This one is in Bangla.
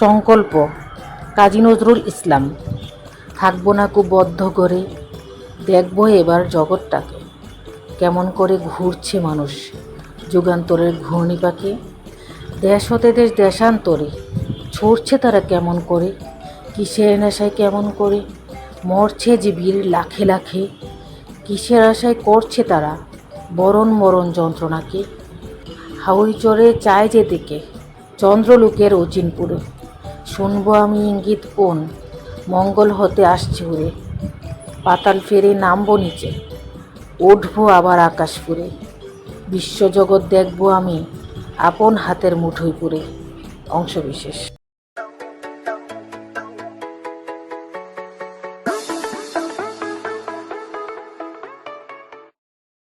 সংকল্প। কাজী নজরুল ইসলাম, থাকব না কু বদ্ধ করে দেখব এবার জগৎটাকে। কেমন করে ঘুরছে মানুষ যুগান্তরের ঘূর্ণি পাখি দেশ হতে দেশ দেশান্তরে ছড়ছে তারা কেমন করে, কিসের নেশায় কেমন করে, মরছে যে বীর লাখে লাখে, কিসের আশায় করছে তারা বরণ মরণ যন্ত্রণাকে। হাউই চড়ে চায় যে দিকে, চন্দ্রলোকের অচিনপুরে। শুনব আমি ইঙ্গিত কোন? মঙ্গল হতে আসছি উড়ে পাতাল ফেরে নামবো নিচে। উঠবো আবার আকাশ পুরে বিশ্বজগৎ দেখব আমি আপন হাতের মুঠোয় পুরে। অংশবিশেষ।